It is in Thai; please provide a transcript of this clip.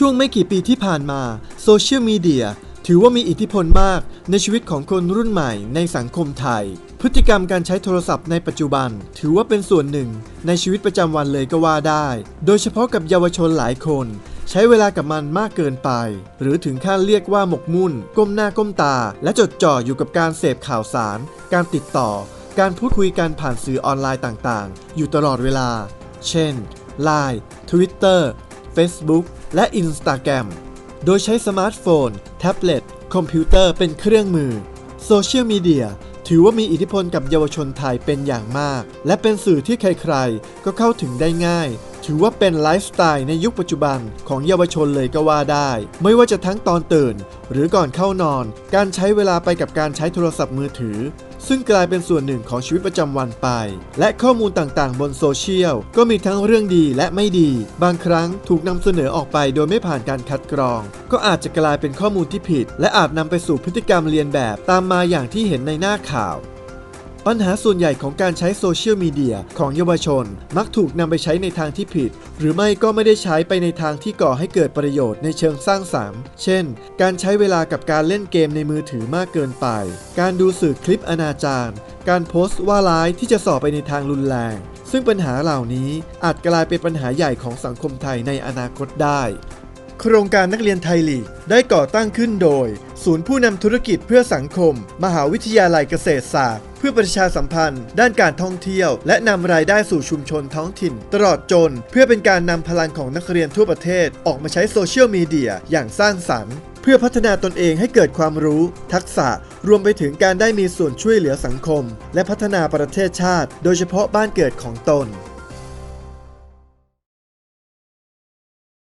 ช่วงไม่กี่ปีที่ผ่านมาโซเชียลมีเดียถือว่ามีอิทธิพลมากในชีวิตของคนรุ่นใหม่ในสังคมไทย พฤติกรรมการใช้โทรศัพท์ในปัจจุบัน ถือว่าเป็นส่วนหนึ่ง ในชีวิตประจำวันเลยก็ว่าได้ โดยเฉพาะกับเยาวชนหลายคน ใช้เวลากับมันมากเกินไป หรือถึงขั้นเรียกว่าหมกมุ่น ก้มหน้าก้มตา และจดจ่ออยู่กับการเสพข่าวสาร การติดต่อ การพูดคุยกันผ่านสื่อออนไลน์ต่างๆ อยู่ตลอดเวลา เช่น Line Twitter Facebook และ Instagram โดยใช้สมาร์ทโฟน แท็บเล็ต คอมพิวเตอร์เป็นเครื่องมือ โซเชียลมีเดียถือว่ามีอิทธิพลกับเยาวชนไทยเป็นอย่างมาก และเป็นสื่อที่ใครๆ ก็เข้าถึงได้ง่าย ถือว่าเป็นไลฟ์สไตล์ในยุคปัจจุบันของเยาวชนเลยก็ว่าได้ ไม่ว่าจะทั้งตอนตื่น หรือก่อนเข้านอน การใช้เวลาไปกับการใช้โทรศัพท์มือถือ ซึ่งกลายเป็นส่วนหนึ่งของชีวิตประจำวันไป และข้อมูลต่างๆ บนโซเชียล ก็มีทั้งเรื่องดีและไม่ดี บางครั้งถูกนำเสนอออกไปโดยไม่ผ่านการคัดกรอง ก็อาจจะกลายเป็นข้อมูลที่ผิด และอาจนำไปสู่พฤติกรรมเลียนแบบตามมาอย่างที่เห็นในหน้าข่าว ปัญหาส่วนใหญ่ของการใช้โซเชียลมีเดียของเยาวชน มักถูกนำไปใช้ในทางที่ผิด หรือไม่ก็ไม่ได้ใช้ไปในทางที่ก่อให้เกิดประโยชน์ในเชิงสร้างสรรค์ เช่น การใช้เวลากับการเล่นเกมในมือถือมากเกินไป การดูสื่อคลิปอนาจารการโพสต์ว่าร้ายที่จะส่อไปในทางรุนแรง ซึ่งปัญหาเหล่านี้อาจกลายเป็นปัญหาใหญ่ของสังคมไทยในอนาคตได้ โครงการนักเรียนไทยลีกได้ก่อตั้งขึ้นโดย ศูนย์ผู้นำธุรกิจเพื่อสังคม มหาวิทยาลัยเกษตรศาสตร์ เพื่อประชาสัมพันธ์ ด้านการท่องเที่ยว และนำรายได้สู่ชุมชนท้องถิ่น ตลอดจน เพื่อเป็นการนำพลังของนักเรียนทั่วประเทศ ออกมาใช้โซเชียลมีเดียอย่างสร้างสรรค์ เพื่อพัฒนาตนเองให้เกิดความรู้ ทักษะรวมไปถึงการได้มีส่วนช่วยเหลือสังคม และพัฒนาประเทศชาติ โดยเฉพาะบ้านเกิดของตน